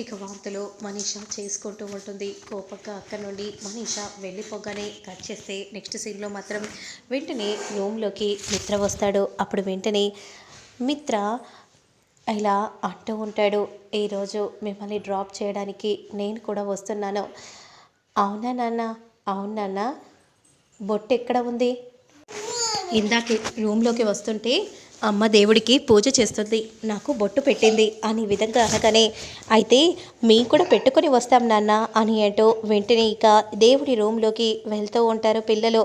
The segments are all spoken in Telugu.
ఇక వార్తలు మనీష చేసుకుంటూ ఉంటుంది. కోపంగా అక్కడి నుండి మనీష వెళ్ళిపోగానే కట్ చేస్తే నెక్స్ట్ సీన్లో మాత్రం వెంటనే రూమ్లోకి మిత్ర వస్తాడు. అప్పుడు వెంటనే మిత్ర ఇలా అంటూ ఉంటాడు ఈరోజు మిమ్మల్ని డ్రాప్ చేయడానికి నేను కూడా వస్తున్నాను. అవునా నాన్న? అవును నాన్న? బొట్టు ఎక్కడ ఉంది? ఇందాకే రూమ్లోకి వస్తుంటే అమ్మ దేవుడికి పూజ చేస్తుంది నాకు బొట్టు పెట్టింది అని విధంగా అనగానే అయితే మేము కూడా పెట్టుకొని వస్తాం నాన్న అని అంటూ వెంటనే ఇక దేవుడి రూమ్లోకి వెళ్తూ ఉంటారు పిల్లలు.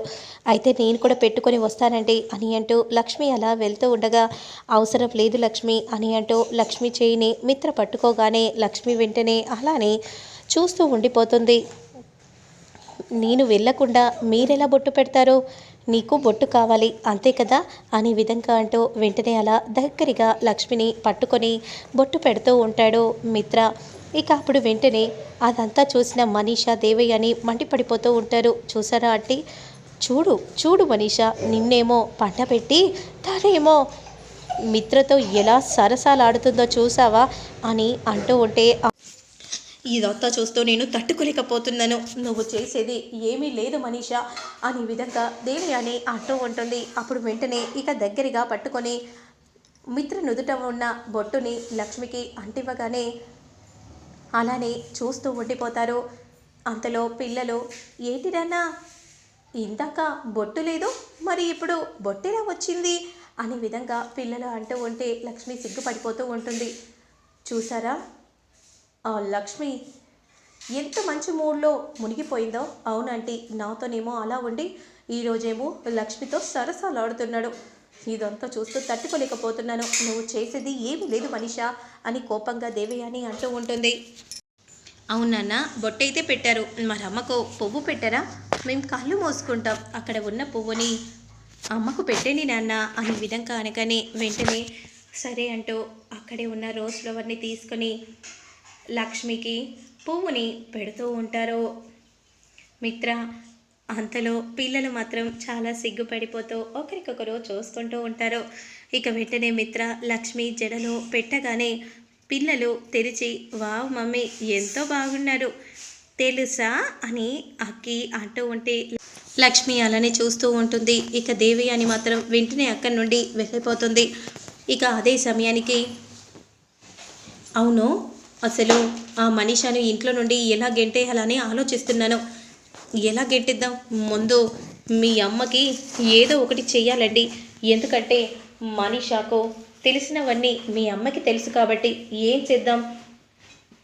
అయితే నేను కూడా పెట్టుకొని వస్తానండి అని అంటూ లక్ష్మి అలా వెళ్తూ ఉండగా అవసరం లేదు లక్ష్మి అని అంటూ లక్ష్మి చేయిని మిత్ర పట్టుకోగానే లక్ష్మి వెంటనే అలానే చూస్తూ ఉండిపోతుంది. నేను వెళ్ళకుండా మీరెలా బొట్టు పెడతారు? నీకు బొట్టు కావాలి అంతే కదా? అనే విధంగా అంటూ వెంటనే అలా దగ్గరగా లక్ష్మిని పట్టుకొని బొట్టు పెడుతూ ఉంటాడు మిత్ర. ఇక అప్పుడు వెంటనే అదంతా చూసిన మనీషా దేవయ్యని మండిపడిపోతూ ఉంటారు. చూసారా అంటే చూడు చూడు మనీషా నిన్నేమో పంట పెట్టి తనేమో మిత్రతో ఎలా సరసాలాడుతుందో చూసావా? అని అంటూ ఉంటే ఇదంతా చూస్తూ నేను తట్టుకోలేకపోతున్నాను. నువ్వు చేసేది ఏమీ లేదు మనీషా. అనే విధంగా దేవి అని అంటూ ఉంటుంది. అప్పుడు వెంటనే ఇక దగ్గరగా పట్టుకొని మిత్ర నుదుట ఉన్న బొట్టుని లక్ష్మికి అంటివ్వగానే అలానే చూస్తూ ఉండిపోతారు. అంతలో పిల్లలు ఏంటిరన్నా ఇందాక బొట్టు లేదు మరి ఇప్పుడు బొట్టెలా వచ్చింది? అనే విధంగా పిల్లలు అంటూ ఉంటే లక్ష్మి సిగ్గుపడిపోతూ ఉంటుంది. చూసారా? ఆ లక్ష్మి ఎంత మంచి మూడ్లో మునిగిపోయిందో అవునంటీ నాతోనేమో అలా ఉండి ఈరోజేమో లక్ష్మితో సరసాలాడుతున్నాడు. ఇదంతా చూస్తూ తట్టుకోలేకపోతున్నాను. నువ్వు చేసేది ఏమీ లేదు మనిషా అని కోపంగా దేవయాని అంటూ ఉంటుంది. అవునన్న బొట్టయితే పెట్టారు. మరి అమ్మకు పువ్వు పెట్టారా? మేము కళ్ళు మోసుకుంటాం. అక్కడ ఉన్న పువ్వుని అమ్మకు పెట్టండి నాన్న అనే విధంగా అనగానే వెంటనే సరే అంటూ అక్కడే ఉన్న రోజ్ ఫ్లవర్ని తీసుకొని లక్ష్మికి పువ్వుని పెడుతూ ఉంటారు. మిత్ర అంతలో పిల్లలు మాత్రం చాలా సిగ్గుపడిపోతూ ఒకరికొకరు చూసుకుంటూ ఉంటారు. ఇక వెంటనే మిత్ర లక్ష్మి జడలో పెట్టగానే పిల్లలు తెరిచి వావ్ మమ్మీ ఎంతో బాగున్నారు. తెలుసా? అని అక్కి అంటూ ఉంటే లక్ష్మి అలానే చూస్తూ ఉంటుంది. ఇక దేవి అని మాత్రం వెంటనే అక్కడి నుండి వెళ్ళిపోతుంది. ఇక అదే సమయానికి అవును అసలు ఆ మనీషాను ఇంట్లో నుండి ఎలా గెంటేయాలని ఆలోచిస్తున్నాను. ఎలా గెంటిద్దాం? ముందు మీ అమ్మకి ఏదో ఒకటి చేయాలండి ఎందుకంటే మనీషాకు తెలిసినవన్నీ మీ అమ్మకి తెలుసు కాబట్టి ఏం చేద్దాం?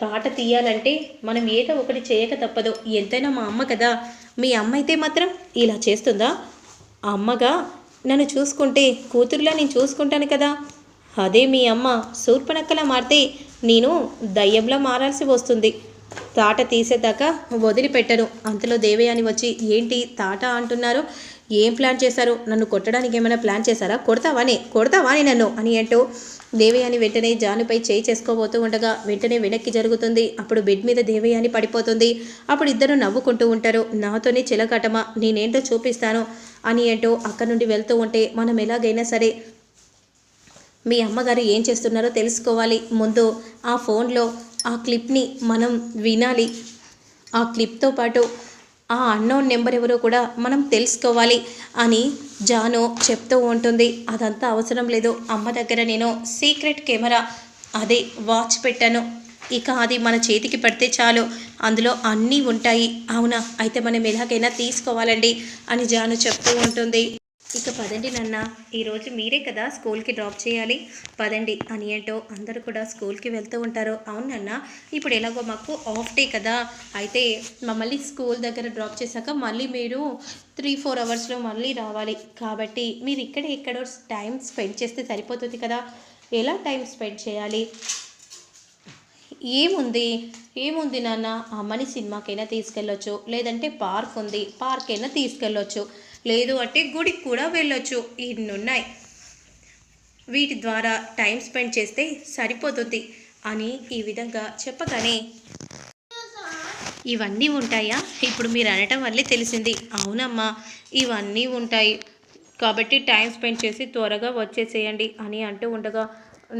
పాట తీయాలంటే మనం ఏదో ఒకటి చేయక తప్పదు. ఎంతైనా మా అమ్మ కదా. మీ అమ్మ అయితే మాత్రం ఇలా చేస్తుందా? అమ్మగా నన్ను చూసుకుంటే కూతురులా నేను చూసుకుంటాను కదా. అదే మీ అమ్మ శూర్పణక్కలా మారితే నేను దయ్యంలా మారాల్సి వస్తుంది. తాట తీసేదాకా వదిలిపెట్టను. అంతలో దేవయాని వచ్చి ఏంటి తాట అంటున్నారు? ఏం ప్లాన్ చేశారు? నన్ను కొట్టడానికి ఏమైనా ప్లాన్ చేశారా? కొడతావాని కొడతావాని నన్ను అని అంటూ దేవయాని వెంటనే జానుపై చేయి చేసుకోబోతూ ఉండగా వెంటనే వెనక్కి జరుగుతుంది. అప్పుడు బెడ్ మీద దేవయాని పడిపోతుంది. అప్పుడు ఇద్దరు నవ్వుకుంటూ ఉంటారు. నాతోనే చిలకటమా? నేనేంటో చూపిస్తాను అని అంటూ అక్కడి నుండి వెళ్తూ ఉంటే మనం ఎలాగైనా సరే మీ అమ్మగారు ఏం చేస్తున్నారో తెలుసుకోవాలి. ముందు ఆ ఫోన్లో ఆ క్లిప్ని మనం వినాలి. ఆ క్లిప్తో పాటు ఆ అన్నోన్ నెంబర్ ఎవరో కూడా మనం తెలుసుకోవాలి అని జాను చెప్తూ ఉంటుంది. అదంతా అవసరం లేదు. అమ్మ దగ్గర నేను సీక్రెట్ కెమెరా అదే వాచ్ పెట్టాను. ఇక అది మన చేతికి పడితే చాలు. అందులో అన్నీ ఉంటాయి. అవునా? అయితే మనం ఎలాగైనా తీసుకోవాలండి అని జాను చెప్తూ ఉంటుంది. ఇక పదండి నాన్న. ఈరోజు మీరే కదా స్కూల్కి డ్రాప్ చేయాలి. పదండి. అని ఏంటో అందరూ కూడా స్కూల్కి వెళ్తూ ఉంటారు. అవును నాన్న. ఇప్పుడు ఎలాగో మాకు ఆఫ్ డే కదా. అయితే మమ్మల్ని స్కూల్ దగ్గర డ్రాప్ చేశాక మళ్ళీ మీరు త్రీ ఫోర్ అవర్స్లో మళ్ళీ రావాలి. కాబట్టి మీరు ఇక్కడ ఎక్కడో టైం స్పెండ్ చేస్తే సరిపోతుంది కదా. ఎలా టైం స్పెండ్ చేయాలి? ఏముంది? ఏముంది నాన్న? అమ్మని సినిమాకైనా తీసుకెళ్ళొచ్చు. లేదంటే పార్క్ ఉంది. పార్క్ అయినా తీసుకెళ్ళొచ్చు. లేదు అంటే గుడికి కూడా వెళ్ళొచ్చు. ఇన్ని ఉన్నాయి వీటి ద్వారా టైం స్పెండ్ చేస్తే సరిపోతుంది అని ఈ విధంగా చెప్పగానే ఇవన్నీ ఉంటాయా? ఇప్పుడు మీరు అనటం వల్లే తెలిసింది. అవునమ్మా ఇవన్నీ ఉంటాయి. కాబట్టి టైం స్పెండ్ చేసి త్వరగా వచ్చేసేయండి అని అంటూ ఉండగా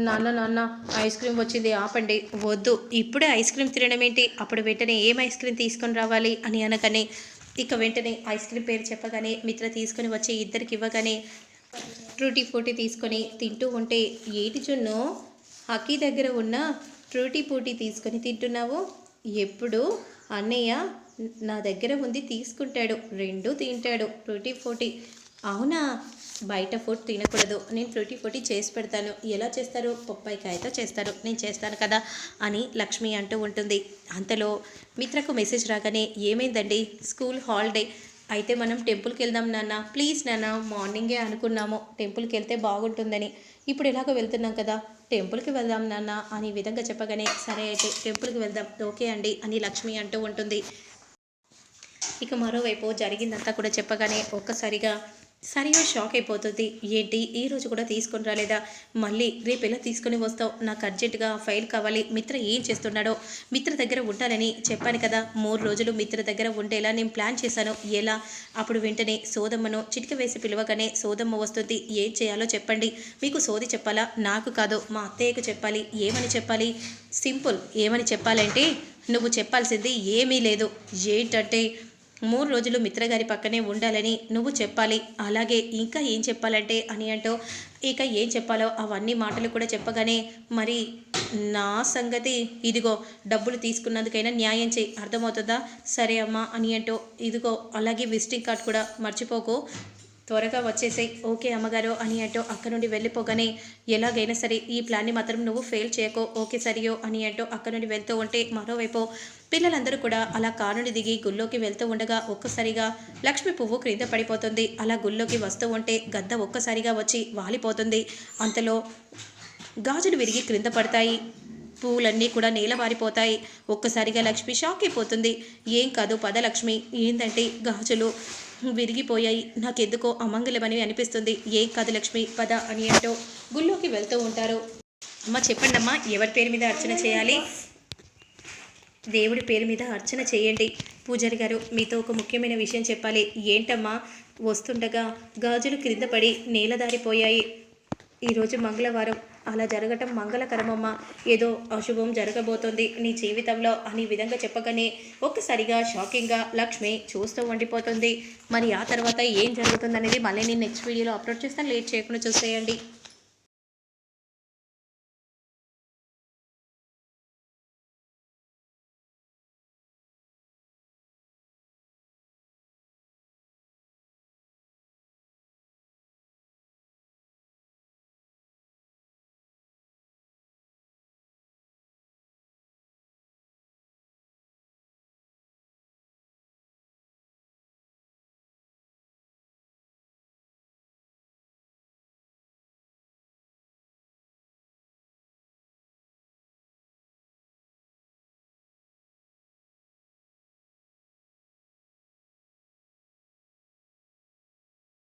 నాన్న నాన్న ఐస్ క్రీమ్ వచ్చింది ఆపండి. వద్దు. ఇప్పుడే ఐస్ క్రీమ్ తినడం ఏంటి? అప్పుడు వెంటనే ఏం ఐస్ క్రీమ్ తీసుకొని రావాలి అని అనగానే ఇక వెంటనే ఐస్ క్రీమ్ పేరు చెప్పగానే మిత్ర తీసుకొని వచ్చి ఇద్దరికి ఇవ్వగానే ట్రూటీ ఫ్రూటీ తీసుకొని తింటూ ఉంటే ఏటి జున్ను? హకీ దగ్గర ఉన్న ట్రూటీ పూటీ తీసుకొని తింటున్నావు? ఎప్పుడు? అన్నయ్య నా దగ్గర ఉంది తీసుకుంటాడు రెండు తింటాడు ట్రూటీ ఫ్రూటీ అవునా? బయట ఫుడ్ తినకూడదు. నేను ఫ్రూటీ ఫ్రూటీ చేసి పెడతాను. ఎలా చేస్తారు? పప్పాయికాయతో చేస్తారు నేను చేస్తాను కదా అని లక్ష్మి అంటూ ఉంటుంది. అంతలో మిత్రకు మెసేజ్ రాగానే ఏమైందండి? School holiday. అయితే మనం టెంపుల్కి వెళ్దాం నాన్న. ప్లీజ్ నాన్న మార్నింగే అనుకున్నాము. టెంపుల్కి వెళ్తే బాగుంటుందని. ఇప్పుడు ఎలాగో వెళ్తున్నాం కదా. టెంపుల్కి వెళ్దాం నాన్న అని విధంగా చెప్పగానే సరే అయితే టెంపుల్కి వెళ్దాం. ఓకే అండి అని లక్ష్మి అంటూ ఉంటుంది. ఇక మరోవైపు జరిగిందంతా కూడా చెప్పగానే ఒక్కసారిగా సరిగా షాక్ అయిపోతుంది. ఏంటి? ఈ రోజు కూడా తీసుకొని రాలేదా? మళ్ళీ రేపు ఎలా తీసుకొని వస్తావు? నాకు అర్జెంటుగా ఫైల్ కావాలి. మిత్ర ఏం చేస్తున్నాడో? మిత్ర దగ్గర ఉండాలని చెప్పాను కదా. మూడు రోజులు మిత్ర దగ్గర ఉండేలా నేను ప్లాన్ చేశాను. ఎలా? అప్పుడు వెంటనే సోదమ్మను చిటిక వేసి పిలవగానే సోదమ్మ వస్తుంది. ఏం చేయాలో చెప్పండి. మీకు సోది చెప్పాలా? నాకు కాదు. మా అత్తయ్యకు చెప్పాలి. ఏమని చెప్పాలి? సింపుల్. ఏమని చెప్పాలంటే నువ్వు చెప్పాల్సింది ఏమీ లేదు. ఏంటంటే మూడు రోజులు మిత్రగారి పక్కనే ఉండాలని నువ్వు చెప్పాలి. అలాగే ఇంకా ఏం చెప్పాలంటే అని అంటూ ఇక ఏం చెప్పాలో అవన్నీ మాటలు కూడా చెప్పగానే మరి నా సంగతి ఇదిగో డబ్బులు తీసుకున్నందుకైనా న్యాయం చేయి. అర్థమవుతుందా? సరే అమ్మా అని అంటూ ఇదిగో అలాగే విజిటింగ్ కార్డ్ కూడా మర్చిపోకు. త్వరగా వచ్చేసాయి. ఓకే అమ్మగారు అని అంటూ అక్కడ నుండి వెళ్ళిపోగానే ఎలాగైనా సరే ఈ ప్లాన్ని మాత్రం నువ్వు ఫెయిల్ చేయకో. ఓకే సరియో అని అంటూ అక్కడ నుండి వెళ్తూ ఉంటే మరోవైపు పిల్లలందరూ కూడా అలా కారుని దిగి గుళ్ళోకి వెళ్తూ ఉండగా ఒక్కసారిగా లక్ష్మి పువ్వు క్రింద పడిపోతుంది. అలా గుళ్ళోకి వస్తూ ఉంటే గద్ద ఒక్కసారిగా వచ్చి వాలిపోతుంది. అంతలో గాజులు విరిగి క్రింద పడతాయి. పువ్వులన్నీ కూడా నేలబారిపోతాయి ఒక్కసారిగా లక్ష్మి షాక్ అయిపోతుంది ఏం కాదు పద లక్ష్మి ఏంటంటే గాజులు విరిగిపోయాయి. నాకెందుకో అమంగళమని అనిపిస్తుంది. ఏం కాదు లక్ష్మి పద అని అంటూ గుళ్ళోకి వెళ్తూ ఉంటారు. అమ్మ చెప్పండి అమ్మా ఎవరి పేరు మీద అర్చన చేయాలి? దేవుడి పేరు మీద అర్చన చేయండి. పూజారి గారు మీతో ఒక ముఖ్యమైన విషయం చెప్పాలి. ఏంటమ్మా? వస్తుండగా గాజులు క్రింద పడి నేలదారిపోయాయి. ఈరోజు మంగళవారం. అలా జరగటం మంగళకరమమ్మా. ఏదో అశుభం జరగబోతోంది. నీ జీవితంలో అని విధంగా చెప్పగానే ఒక్కసారిగా షాకింగ్గా లక్ష్మి చూస్తూ ఉండిపోతుంది. మరి ఆ తర్వాత ఏం జరుగుతుందనేది మళ్ళీ నేను నెక్స్ట్ వీడియోలో అప్లోడ్ చేస్తాను. లేట్ చేయకుండా చూసేయండి.